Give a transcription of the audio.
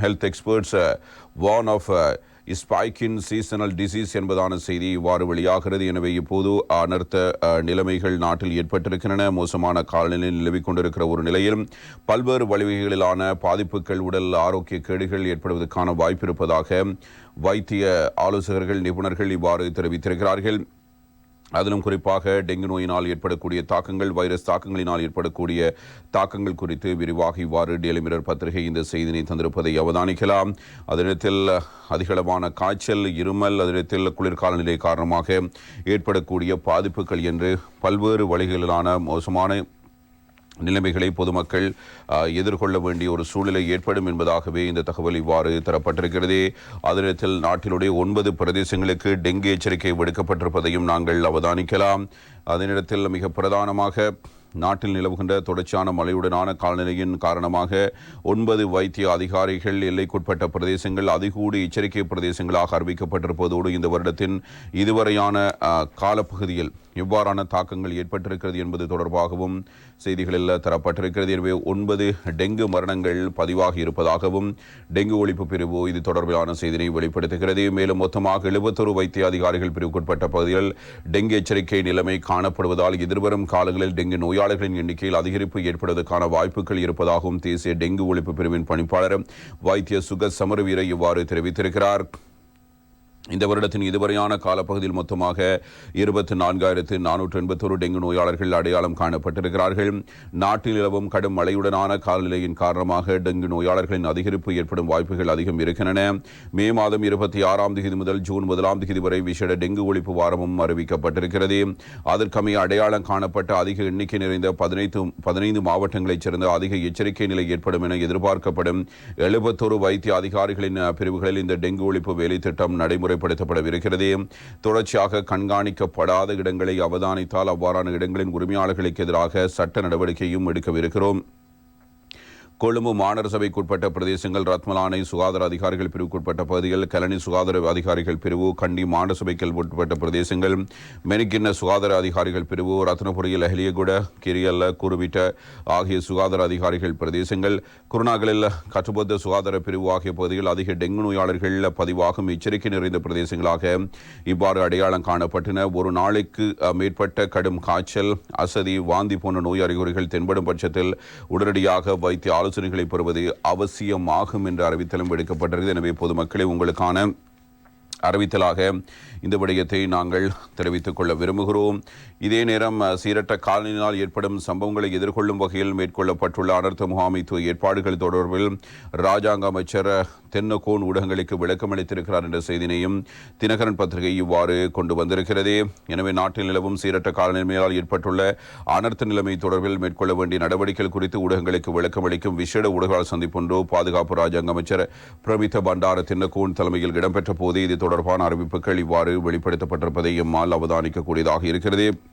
Health experts warn of ஸ்பைக்கின் seasonal disease என்பதான செய்தி இவ்வாறு வெளியாகிறது. எனவே இப்போது அனர்த்த நிலைமைகள் நாட்டில் ஏற்பட்டிருக்கின்றன. மோசமான காலநிலை நிலவிக் கொண்டிருக்கிற ஒரு நிலையில் பல்வேறு வழிவகைகளிலான பாதிப்புகள் உடல் ஆரோக்கிய கேடுகள் ஏற்படுவதற்கான வாய்ப்பு இருப்பதாக வைத்திய ஆலோசகர்கள் நிபுணர்கள் இவ்வாறு தெரிவித்திருக்கிறார்கள். அதிலும் குறிப்பாக டெங்கு நோயினால் ஏற்படக்கூடிய தாக்கங்கள் வைரஸ் தாக்கங்களினால் ஏற்படக்கூடிய தாக்கங்கள் குறித்து விரிவாக இவ்வாறு டெய்லி மிரர் பத்திரிகை இந்த செய்தினை தந்திருப்பதை அவதானிக்கலாம். அதனிடத்தில் அதிகளவான காய்ச்சல் இருமல் அதனிடத்தில் குளிர்கால நிலை காரணமாக ஏற்படக்கூடிய பாதிப்புகள் என்று பல்வேறு வழிகளிலான மோசமான நிலைமைகளை பொதுமக்கள் எதிர்கொள்ள வேண்டிய ஒரு சூழ்நிலை ஏற்படும் என்பதாகவே இந்த தகவல் இவ்வாறு தரப்பட்டிருக்கிறது. அதனிடத்தில் நாட்டினுடைய ஒன்பது பிரதேசங்களுக்கு டெங்கு எச்சரிக்கை விடுக்கப்பட்டிருப்பதையும் நாங்கள் அவதானிக்கலாம். அதனிடத்தில் மிக பிரதானமாக நாட்டில் நிலவுகின்ற தொடர்ச்சியான மழையுடனான காலநிலையின் காரணமாக ஒன்பது வைத்திய அதிகாரிகள் எல்லைக்குட்பட்ட பிரதேசங்கள் அதிகூடி எச்சரிக்கை பிரதேசங்களாக அறிவிக்கப்பட்டிருப்பதோடு இந்த வருடத்தின் இதுவரையான காலப்பகுதியில் எவ்வாறான தாக்கங்கள் ஏற்பட்டிருக்கிறது என்பது தொடர்பாகவும் செய்திகளில் தரப்பட்டிருக்கிறது. எனவே ஒன்பது டெங்கு மரணங்கள் பதிவாகி இருப்பதாகவும் டெங்கு ஒழிப்பு பிரிவு இது தொடர்பிலான செய்தியை வெளிப்படுத்துகிறது. மேலும் மொத்தமாக எழுபத்தொரு வைத்திய அதிகாரிகள் பிரிவுக்குட்பட்ட பகுதியில் டெங்கு எச்சரிக்கை நிலைமை காணப்படுவதால் எதிர்வரும் காலங்களில் டெங்கு நோயாளிகளின் எண்ணிக்கையில் அதிகரிப்பு ஏற்படுவதற்கான வாய்ப்புகள் இருப்பதாகவும் தேசிய டெங்கு ஒழிப்பு பிரிவின் பணிப்பாளர் வைத்திய சுக சமரவீர இவ்வாறு தெரிவித்திருக்கிறார். இந்த வருடத்தின் இதுவரையான காலப்பகுதியில் மொத்தமாக இருபத்தி நான்காயிரத்து நானூற்று எண்பத்தோரு டெங்கு நோயாளர்கள் அடையாளம் காணப்பட்டிருக்கிறார்கள். நாட்டில் நிலவும் கடும் மழையுடனான காலநிலையின் காரணமாக டெங்கு நோயாளர்களின் அதிகரிப்பு ஏற்படும் வாய்ப்புகள் அதிகம் இருக்கின்றன. மே மாதம் இருபத்தி ஆறாம் தேதி முதல் ஜூன் முதலாம் தேதி வரை விசேட டெங்கு ஒழிப்பு வாரமும் அறிவிக்கப்பட்டிருக்கிறது. அதற்கமைய அடையாளம் காணப்பட்ட அதிக எண்ணிக்கை நிறைந்த பதினைந்து பதினைந்து மாவட்டங்களைச் சேர்ந்த அதிக எச்சரிக்கை நிலை ஏற்படும் என எதிர்பார்க்கப்படும் எழுபத்தொரு வைத்திய அதிகாரிகளின் பிரிவுகளில் இந்த டெங்கு ஒழிப்பு வேலை திட்டம் நடைமுறைப்படுத்தப்படவிருக்கிறது தொடர்ச்சியாக கண்காணிக்கப்படாத இடங்களை அவதானித்தால் அவ்வாறான இடங்களின் உரிமையாளர்களுக்கு எதிராக சட்ட நடவடிக்கையும் எடுக்கவிருக்கிறோம். கொழும்பு மாநகர சபைக்குட்பட்ட பிரதேசங்கள் ரத்மலானை சுகாதார அதிகாரிகள் பிரிவுக்குட்பட்ட பகுதிகள் கலனி சுகாதார அதிகாரிகள் பிரிவு கண்டி மாநகர சபைக்கு உட்பட்ட பிரதேசங்கள் மெனிக்கிண்ண சுகாதார அதிகாரிகள் பிரிவு ரத்னபுரியில் அஹலியகுட கிரியல்ல குருவிட்ட ஆகிய சுகாதார அதிகாரிகள் பிரதேசங்கள் குருநாகலில் கட்டுபத்த சுகாதார பிரிவு ஆகிய பகுதிகள் அதிக டெங்கு நோயாளர்கள் பதிவாகும் எச்சரிக்கை நிறைந்த பிரதேசங்களாக இவ்வாறு அடையாளம் காணப்பட்டன. ஒரு நாளைக்கு மேற்பட்ட கடும் காய்ச்சல் அசதி வாந்தி போன்ற நோய் அறிகுறிகள் தென்படும் பட்சத்தில் உடனடியாக வைத்திய ஆலோசனைகளை பெறுவது அவசியமாகும் என்ற அறிவித்தலும் விடுக்கப்பட்டிருக்கிறது. எனவே பொதுமக்களே உங்களுக்கான அறிவித்தலாக இந்த விடயத்தை நாங்கள் தெரிவித்துக் கொள்ள விரும்புகிறோம். இதே நேரம் சீரட்ட சீரற்ற காலநிலையினால் ஏற்படும் சம்பவங்களை எதிர்கொள்ளும் வகையில் மேற்கொள்ளப்பட்டுள்ள அனர்த்த முகாமைத்துவ ஏற்பாடுகள் தொடர்பில் ராஜாங்க அமைச்சர் தென்னகோன் ஊடகங்களுக்கு விளக்கம் அளித்திருக்கிறார் என்ற செய்தினையும் தினகரன் பத்திரிகை இவ்வாறு கொண்டு வந்திருக்கிறது. எனவே நாட்டில் நிலவும் சீரற்ற காலநிலைமையால் ஏற்பட்டுள்ள அனர்த்த நிலைமை தொடர்பில் மேற்கொள்ள வேண்டிய நடவடிக்கைகள் குறித்து ஊடகங்களுக்கு விளக்கம் அளிக்கும் விசேட ஊடகங்கள் சந்திப்பொன்று பாதுகாப்பு ராஜாங்க அமைச்சர் பிரமித்த பண்டார தின்னகோன் தலைமையில் இடம்பெற்ற போது இது தொடர்பான அறிவிப்புகள் இவ்வாறு வெளிப்படுத்தப்பட்டிருப்பதை எம்மால் அவதானிக்கக்கூடியதாக இருக்கிறது.